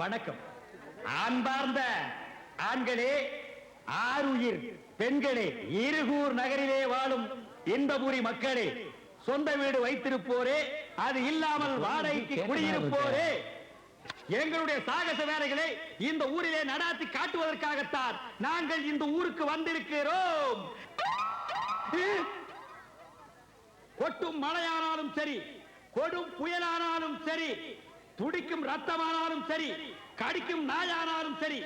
வணக்கம். அன்பார்ந்த ஆண்களே ஆறுயிர் பெண்களே இருகூர் நகரிலே வாழும் இன்பபுரி மக்களே சொந்த வீடு வைத்திருப்போரே அது இல்லாமல் வாடகைக்கு குடியிருப்போரே. எங்களுடைய சாகச வேலைகளை இந்த ஊரிலே நடாத்தி காட்டுவதற்காகத்தான் நாங்கள் இந்த ஊருக்கு வந்திருக்கிறோம். கொட்டும் மழையானாலும் சரி கொடும் புயலானாலும் சரி துடிக்கும் ரத்தமானாலும் சரி கடிக்கும் நாயானாலும் சரி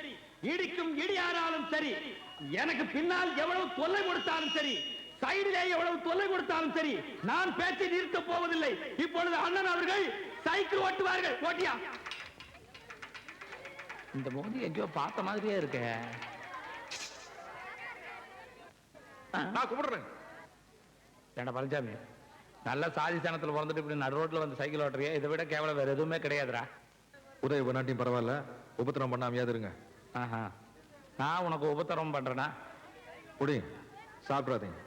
இடிக்கும் இடியானாலும் சரி எனக்கு பின்னால் எவ்வளவு தொல்லை கொடுத்தாலும் சரி சைடிலே எவ்வளவு தொல்லை கொடுத்தாலும் சரி நான் பேச்சை நிறுத்தப் போவதில்லை. இப்பொழுது அண்ணன் அவர்கள் சைக்கிள் ஓட்டுவார்கள். ஓட்டியா? இந்த மோதி எங்கேயோ பார்த்த மாதிரியே இருக்க. நான் கும்பிடுறேன். ஏண்டா பழனிசாமி நல்ல சாதி சனத்துல பிறந்துட்டு இப்படி நடு ரோட்ல வந்து சைக்கிள் ஓட்டுறிய? இதை விட கேவலம் வேற எதுவுமே கிடையாதுடா. உதவி பண்ணாட்டியும் பரவாயில்ல. உபத்திரம் பண்ணாமையாவது இருங்க. ஆஹா. நான் உனக்கு உபத்திரம் பண்றேனா? குடி. சாப்பிடாதீங்க.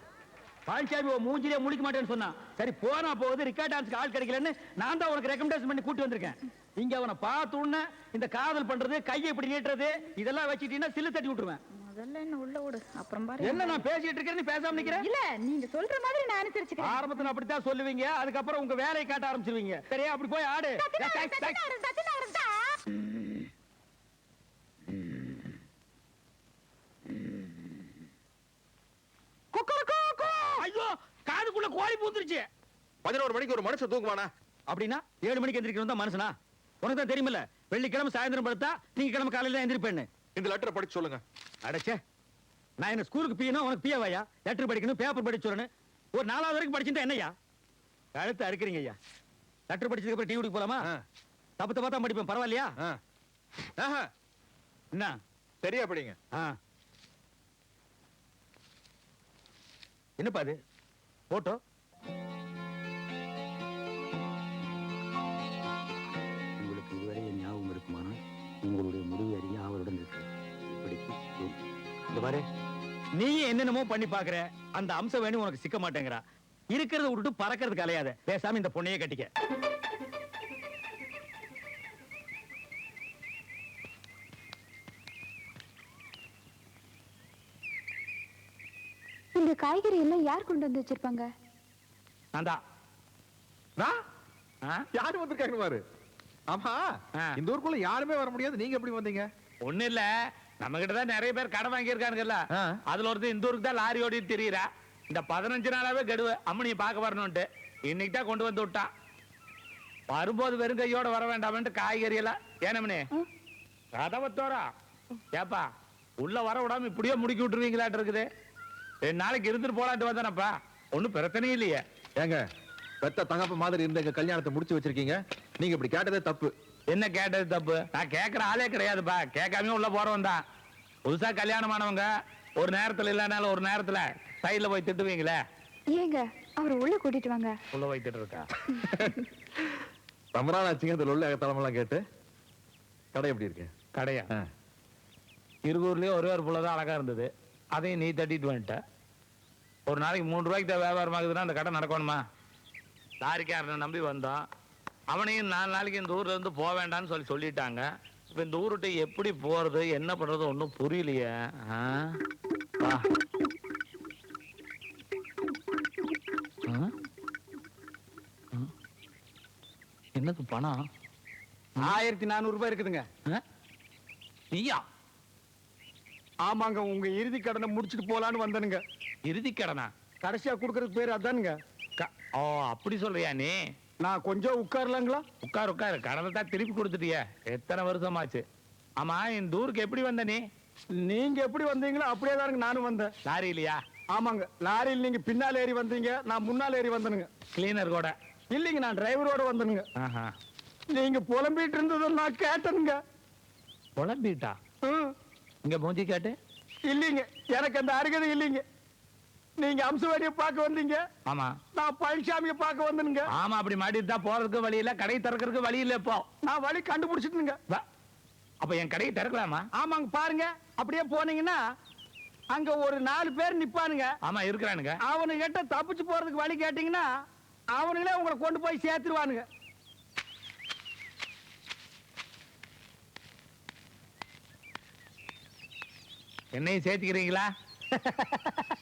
பழனிசாமி மூஞ்சிலே முழிக்க மாட்டேன்னு சொன்னான். சரி போனா போகுது ரிக்கார்ட் டான்ஸ்க்கு ஆள் கிடைக்கலன்னு நான் தான் உனக்கு ரெக்கமெண்டேஷன் பண்ணி கூட்டி வந்திருக்கேன். இங்க அவனை பார்த்த உடனே இந்த காதல் பண்றது கையை இப்படி நீட்டுறது இதெல்லாம் வச்சுட்டீங்கன்னா சில்லு தட்டி விட்டுருவேன். முதல்ல என்ன உள்ள விடு அப்புறம் பாரு. என்ன நான் பேசிட்டு இருக்கேன் நீ பேசாம நிக்கிற? இல்ல நீங்க சொல்ற மாதிரி நான் அனுசரிச்சுக்கிறேன். ஆரம்பத்துல அப்படித்தான் சொல்லுவீங்க அதுக்கப்புறம் உங்க வேலையை காட்ட ஆரம்பிச்சிருவீங்க. சரியா அப்படி போய் ஆடு. ஐயோ காதுக்குள்ள கோழி பூந்துருச்சு. பதினோரு மணிக்கு ஒரு மனுஷன் தூங்குவானா? அப்படின்னா ஏழு மணிக்கு எந்திரிக்கணும் தான் மனுஷனா? உனக்கு தான் தெரியுமில்ல வெள்ளிக்கிழமை சாயந்தரம் படுத்தா நீங்க கிழமை காலையில எந்திரிப்பேன்னு. இந்த லெட்டரை படிச்சு சொல்லுங்க. அடைச்சே. நான் என்ன ஸ்கூலுக்கு பியணும் உனக்கு பியவாயா? லெட்டர் படிக்கணும் பேப்பர் படிச்சு சொல்லணும். ஒரு நாலாவது வரைக்கும் படிச்சுட்டா என்னய்யா? கழுத்து அறுக்கிறீங்க ஐயா லெட்டர் படிச்சதுக்கு அப்புறம் டிவிக்கு போலாமா? ஆ. தப்பு தப்பா தான் படிப்பேன் பரவாயில்லையா? என்ன? சரியா படிங்க. ஆ. என்னப்பா அது? போட்டோ? இந்த பாரு. நீ என்னென்னமோ பண்ணி பாக்குற. அந்த அம்சம் வேணும் உனக்கு சிக்க மாட்டேங்கிறா. இருக்கிறத விட்டுட்டு பறக்கிறதுக்கு அலையாத. பேசாம இந்த பொண்ணையே கட்டிக்க. இந்த காய்கறி எல்லாம் யார் கொண்டு வந்து வச்சிருப்பாங்க? நான்தா? யாரு வந்திருக்காங்க பாரு. ஆமா. இந்த ஊருக்குள்ள யாருமே வர முடியாது. நீங்க எப்படி வந்தீங்க? ஒண்ணு இல்ல. நம்ம கிட்ட தான் நிறைய பேர் கடை வாங்கியிருக்கானுங்கல்ல. அதுல ஒருத்தர் இந்த ஊருக்கு தான் லாரி ஓடி தெரியுறா. இந்த பதினஞ்சு நாளாவே கெடுவு. அம்மனியை பார்க்க வரணும்ட்டு இன்னைக்கு தான் கொண்டு வந்து விட்டான். வரும்போது வெறும் கையோட வர வேண்டாம்ட்டு காய்கறி எல்லாம் ஏனமனே கதவை தோறா. ஏப்பா உள்ள வர விடாம இப்படியே முடுக்கி விட்டுருவீங்களாட்டு இருக்குது. ரெண்டு நாளைக்கு இருந்துட்டு போலான்ட்டு வந்தானப்பா. ஒண்ணும் பிரச்சனையும் இல்லையே. ஏங்க பெத்த தகப்ப மாதிரி இருந்த கல்யாணத்தை முடிச்சு வச்சிருக்கீங்க. நீங்க இப்படி கேட்டதே தப்பு. என்ன கேட்டது தப்பு? நான் கேட்கற ஆளே கிடையாதுப்பா. கேட்காம உள்ள போறவன் தான். புதுசா கல்யாணமானவங்க ஒரு நேரத்துல இல்லைனாலும் ஒரு நேரத்துல சைடுல போய் திட்டுவீங்களே? ஏங்க அவர் உள்ள கூட்டிட்டு வாங்க. உள்ள போய் திட்டு இருக்கா ரொம்ப நாள் ஆச்சுங்க இந்த உள்ள தலைமெல்லாம் கேட்டு. கடை எப்படி இருக்கு? கடையா? ஆ. இருகூர்லயே ஒரே ஒரு புள்ள தான் அழகா இருந்தது. அதையும் நீ தட்டிட்டு வந்துட்ட. ஒரு நாளைக்கு மூணு ரூபாய்க்கு தான் வியாபாரம் ஆகுதுன்னா அந்த கடை நடக்கணுமா? லாரிக்காரனை நம்பி வந்தோம். அவனையும் நாலு நாளைக்கு இந்த ஊர்ல இருந்து போக வேண்டாம்னு சொல்லி சொல்லிட்டாங்க. இப்ப இந்த ஊருட்டு எப்படி போறது என்ன பண்றது ஒன்றும் புரியலையே? என்னது பணம்? ஆயிரத்தி நானூறு ரூபாய் இருக்குதுங்க? நீயா? ஆமாங்க உங்க இறுதி கடனை முடிச்சிட்டு போலான்னு வந்தனுங்க. இறுதி கடனா? கடைசியா கொடுக்கறதுக்கு பேர் அதானுங்க. ஓ அப்படி சொல்றியா நீ? நான் கொஞ்சம் உட்காரலாங்களா? உட்கார் உட்கார். கடனை தான் திருப்பி கொடுத்துட்டிய. எத்தனை வருஷமாச்சு? ஆமா இந்த ஊருக்கு எப்படி வந்த நீ? நீங்க எப்படி வந்தீங்களோ அப்படியே தானுங்க நானும் வந்தேன். லாரி இல்லையா? ஆமாங்க. லாரியில் நீங்க பின்னால் ஏறி வந்தீங்க. நான் முன்னால் ஏறி வந்தனுங்க. கிளீனர் கூட. இல்லைங்க நான் டிரைவரோட வந்தனுங்க. ஆஹா. நீங்க புலம்பிட்டு இருந்ததை நான் கேட்டனுங்க. குழம்பிட்டா ம். இங்க மூஞ்சி கேட்டு. இல்லைங்க எனக்கு அந்த அருகதை இல்லைங்க. நீங்க அம்சவாடியை பார்க்க வந்தீங்க. ஆமா. நான் பழனிசாமியை பார்க்க வந்தனுங்க. ஆமா அப்படி மாட்டிட்டு தான் போறதுக்கு வழி இல்ல கடை திறக்கிறதுக்கு வழி இல்ல இப்போ. நான் வழி கண்டுபிடிச்சிட்டுங்க அப்ப என் கடையை திறக்கலாமா? ஆமாங்க பாருங்க. அப்படியே போனீங்கன்னா அங்க ஒரு நாலு பேர் நிப்பானுங்க. ஆமா இருக்கிறானுங்க. அவனு கிட்ட தப்பிச்சு போறதுக்கு வழி கேட்டீங்கன்னா அவனுங்களே உங்களை கொண்டு போய் சேர்த்துருவானுங்க. என்னையும் சேர்த்துக்கிறீங்களா?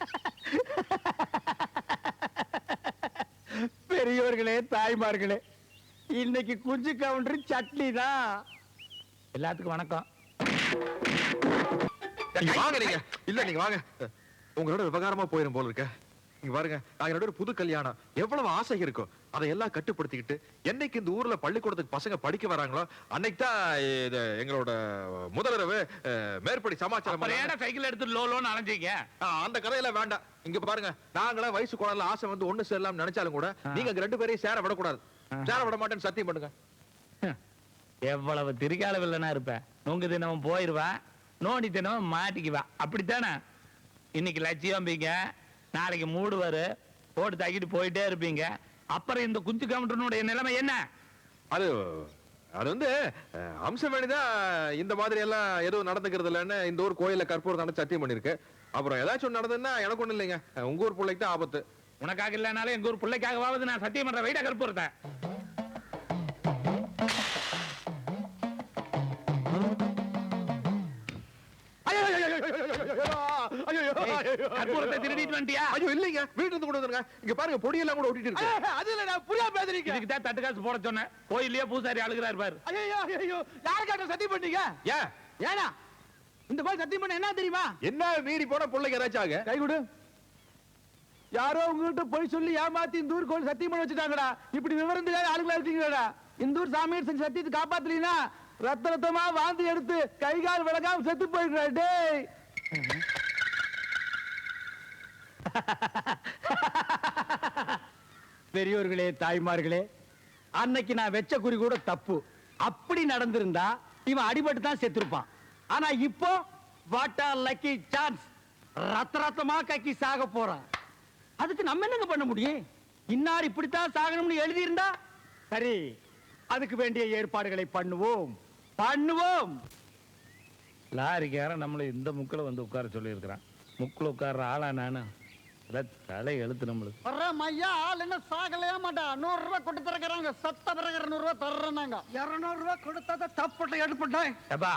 தாய்மார்களே இன்னைக்கு குஞ்சு கவுண்டர் சட்னி தான். எல்லாத்துக்கும் வணக்கம். நீங்க வாங்க நீங்க. இல்ல நீங்க வாங்க. உங்களோட விவகாரமா போயிரும் போல இருக்க. நீங்க பாருங்க நாங்க பேரும் புது கல்யாணம். எவ்வளவு ஆசை இருக்கும் அதை எல்லாம் கட்டுப்படுத்திக்கிட்டு என்னைக்கு இந்த ஊர்ல பள்ளிக்கூடத்துக்கு பசங்க படிக்க வராங்களோ அன்னைக்கு தான் இது எங்களோட முதலிரவு மேற்படி சமாச்சாரம் சைக்கிள் எடுத்து லோ லோன்னு அலைஞ்சீங்க? அந்த கதையெல்லாம் வேண்டாம். இங்க பாருங்க நாங்களா வயசு குழந்தை ஆசை வந்து ஒண்ணு சேரலாம் நினைச்சாலும் கூட நீங்க ரெண்டு பேரையும் சேர விடக்கூடாது. சேர விட மாட்டேன்னு சத்தியம் பண்ணுங்க. எவ்வளவு திரிகால வில்லனா இருப்ப. நுங்கு தினமும் போயிருவா நோண்டி தினமும் மாட்டிக்குவா. அப்படித்தானே? இன்னைக்கு லட்சியம்பீங்க நாளைக்கு மூடுவாரு. போட்டு தாக்கிட்டு போயிட்டே இருப்பீங்க. அப்புறம் இந்த குஞ்சு கவுண்டனுடைய நிலைமை என்ன? அது அது வந்து அஹ், அம்சவேணி தான் இந்த மாதிரி எல்லாம் எதுவும் நடந்துக்கிறது இல்லைன்னு இந்த ஊர் கோயில்ல கற்பூரம் தானே சத்தியம் பண்ணிருக்கு அப்புறம் ஏதாச்சும் நடந்ததுன்னா எனக்கு ஒண்ணும் இல்லைங்க. உங்க ஊர் பிள்ளைக்கு தான் ஆபத்து. உனக்காக இல்லைனாலும் எங்க ஊர் பிள்ளைக்காகவாவது நான் சத்தியம் பண்ற வைடா கற்பூரத்தை. கற்பூரத்தை திருடிட்டு வந்துட்டியா? ஐயோ இல்லைங்க. வீட்டுல இருந்து கொண்டு வந்துருங்க. இங்க பாருங்க பொடியெல்லாம் கூட ஒட்டிட்டு இருக்கு. அது இல்ல நான் புரியா பேசுறீங்க. இதுக்கு தான் தட்டு காசு போட சொன்னேன். கோயில்லயே பூசாரி அழுகிறாரு பாரு. ஐயோ ஐயோ யாருக்காட்ட சத்தியம் பண்ணீங்க ஏன்? ஏனா இந்த மாதிரி சத்தியம் பண்ண என்ன தெரியுமா? என்ன மீறி போன பிள்ளைங்க ஏதாச்சும் ஆக? கை கொடு. யாரோ உங்ககிட்ட போய் சொல்லி ஏமாத்தி இந்த ஊர் கோயில் சத்தியம் பண்ண வச்சுட்டாங்கடா. இப்படி விவரம் தெரியாத ஆளுங்களா இருக்கீங்கடா. இந்த ஊர் சாமியார் செஞ்ச சத்தியத்தை காப்பாத்தலீனா ரத்த ரத்தமா வாந்தி எடுத்து கை கால் விளக்காம செத்து போயிடுறா டேய். பெரியோர்களே தாய்மார்களே அன்னைக்கு நான் வெச்ச குறி கூட தப்பு. அப்படி நடந்திருந்தா இவன் அடிபட்டு தான் செத்துருப்பான். ஆனா இப்போ வாட்டா லக்கி சான்ஸ் ரத்த ரத்தமா கக்கி சாக போறான். அதுக்கு நம்ம என்னங்க பண்ண முடியும்? இன்னார் இப்படித்தான் சாகணும்னு எழுதியிருந்தா? சரி அதுக்கு வேண்டிய ஏற்பாடுகளை பண்ணுவோம். பண்ணுவோம். லாரிக்காரன் நம்மளை இந்த முக்கில் வந்து உட்கார சொல்லியிருக்கிறான். முக்கில் உட்கார்ற ஆளா நானு? தலை எழுத்து நம்மளுக்கு. ஐயா ஆள் என்ன சாகலையா மாட்டா? நூறு ரூபாய் கொண்டு தரக்குறாங்க சத்த பிறகு இருநூறு ரூபாய் தர்றாங்க இருநூறு ரூபாய் கொடுத்தா தப்புட்ட எடுப்பட்டேன். ஏப்பா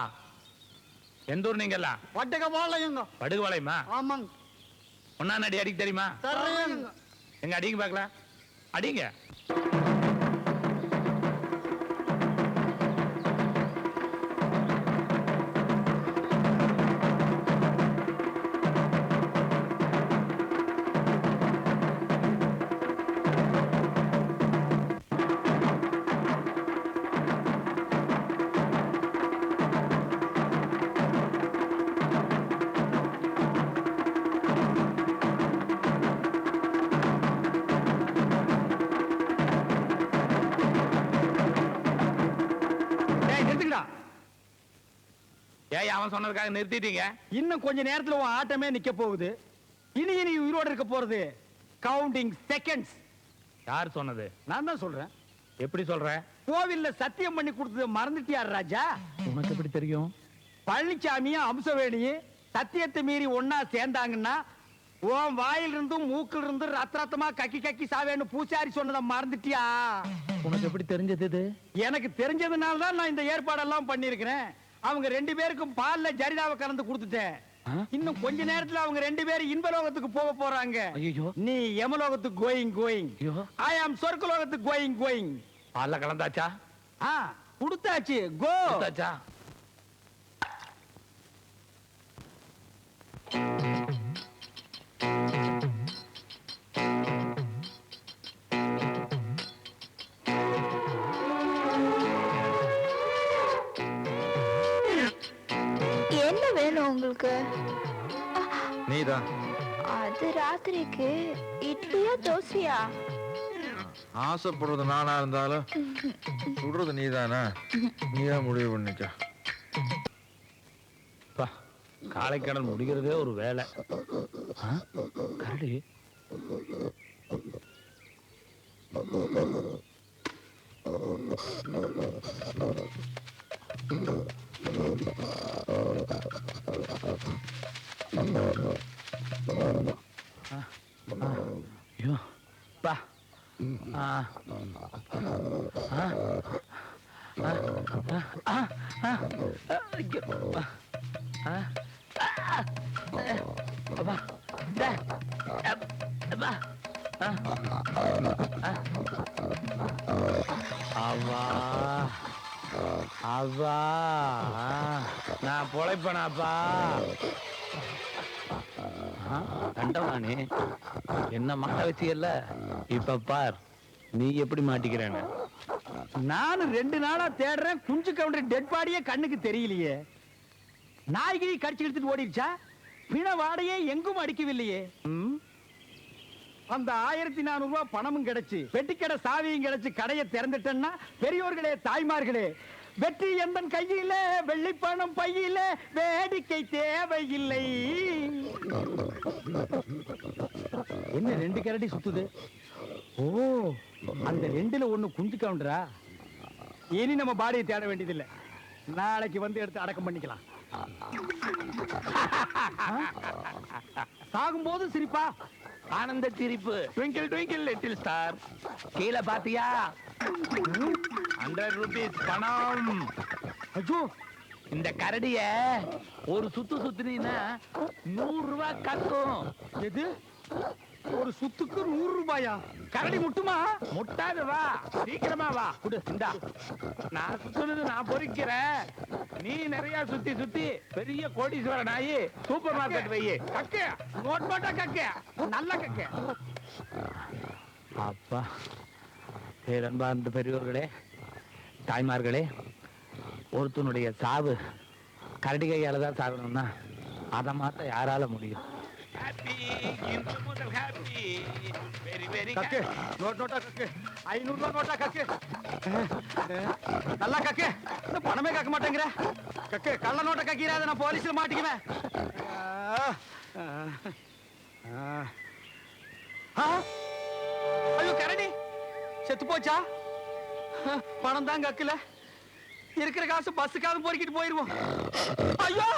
எந்த ஊர் நீங்கெல்லாம் வட்டக வாழையுங்க படுகுவளையுமா? ஆமாங்க. ஒன்னா அடி அடிக்க தெரியுமா? தர்றேங்க. எங்க அடிங்க பார்க்கலாம். அடிங்க. அவன் சொன்னதுக்காக நிறுத்திட்டீங்க. இன்னும் கொஞ்ச நேரத்துல உன் ஆட்டமே நிக்க போகுது. இனி இனி உயிரோட இருக்க போறது கவுண்டிங் செகண்ட்ஸ் யார் சொன்னது? நான் தான் சொல்றேன். எப்படி சொல்ற கோவில்ல சத்தியம் பண்ணி கொடுத்தது மறந்துட்டியார் ராஜா? உனக்கு எப்படி தெரியும்? பழனிசாமியும் அம்சவேணியும் சத்தியத்தை மீறி ஒன்னா சேர்ந்தாங்கன்னா உன் வாயில இருந்தும் மூக்கில் இருந்து ரத்த ரத்தமா கக்கி கக்கி சாவேன்னு பூசாரி சொன்னதை மறந்துட்டியா? உனக்கு எப்படி தெரிஞ்சது இது? எனக்கு தெரிஞ்சதுனால தான் நான் இந்த ஏற்பாடெல்லாம் பண்ணிருக்கிறேன் அவங்க ரெண்டு பேருக்கும் பால்ல ஜரிதாவை கலந்து கொடுத்துட்டேன். இன்னும் கொஞ்ச நேரத்துல அவங்க ரெண்டு பேரும் இன்பலோகத்துக்கு போக போறாங்க. நீ யமலோகத்துக்கு கோயிங் கோயிங். ஐ ஆம் சொர்க்கலோகத்துக்கு கோயிங் கோயிங். பால்ல கலந்தாச்சா? ஆ கொடுத்தாச்சு. கோ வேணும் உங்களுக்கு? நீதான் அது ராத்திரிக்கு இட்லியா தோசையா? ஆசைப்படுறது நானா இருந்தாலும் சுடுறது நீதானா? நீயா முடிவு பண்ணிக்க. பா காலைக்கடன் முடிக்கிறதே ஒரு வேலை? கரடி. ஐயோ பா ஆ ஆ ஆ ஆ ஆ ஐயோ ஆ ஆ அப்பா இந்த, அப், அப்பா. ஆ. ஆ. அவ்வா அவ்வா ஆ, நான் கண்டவானே என்ன மாட்ட வச்சியல்ல? இப்ப பார் நீ எப்படி மாட்டிக்கிறேன்னு. நானும் ரெண்டு நாளா தேடுறேன் குஞ்சு கவுண்டர் டெட் பாடியே கண்ணுக்கு தெரியலையே. நாய்கிரி கடிச்சு எடுத்துட்டு ஓடிடுச்சா? பிண வாடையே எங்கும் அடிக்கவில்லையே. அந்த ஆயிரத்தி நானூறு ரூபாய் பணமும் கிடைச்சு பெட்டிக்கடை சாவியும் கிடைச்சு கடையை திறந்துட்டேன்னா பெரியோர்களே தாய்மார்களே வெற்றி என்பன் கையில வெள்ளிப்பணம் பையில வேடிக்கை தேவையில்லை. என்ன ரெண்டு கரடி சுத்துது? ஓ அந்த ரெண்டுல ஒண்ணு குஞ்சு கவுண்டரா இனி நம்ம பாடியை தேட வேண்டியதில்லை. நாளைக்கு வந்து எடுத்து அடக்கம் பண்ணிக்கலாம். சாகும்போது சிரிப்பா. ஆனந்த சிரிப்பு. ட்விங்கிள் ட்விங்கிள் லிட்டில் ஸ்டார் கீழே பாத்தியா? ஹண்ட்ரட் ருபீஸ் பணம். ஐயோ. இந்த கரடிய ஒரு சுத்து சுத்துனீன்னா நூறு ரூபாய் கட்டும் எது? ஒரு சுத்துக்கு நூறு ரூபாயா? கரடி முட்டுமா? முட்டாது வா. சீக்கிரமா வா. குடு இந்தா. நான் சுத்துனது நான் பொறிக்கிறேன். நீ நிறைய சுத்தி சுத்தி பெரிய கோடீஸ்வரன் ஆகி சூப்பர் மார்க்கெட் வையே. கக்க. நோட் போட்டா கக்க. நல்ல கக்க. அப்பா. பேரன்பார்ந்த பெரியோர்களே தாய்மார்களே ஒருத்தனுடைய சாவு கரடி கையால தான் சாகணும்னா அதை மாத்த யாரால முடியும்? கக்கு நோட் நோட்டா கக்கு ஐநூறு ரூபா நோட்டா கக்கு நல்லா கக்கு பணமே கக்க மாட்டேங்கிற கக்கு கள்ள நோட்டை கக்கிறாத நான் போலீஸ்ல மாட்டிக்குவேன். ஐயோ கரடி செத்து போச்சா பணம் தான் கக்கல இருக்கிற காசு பஸ்ஸுக்காவது பொறுக்கிட்டு போயிருவோம் ஐயோ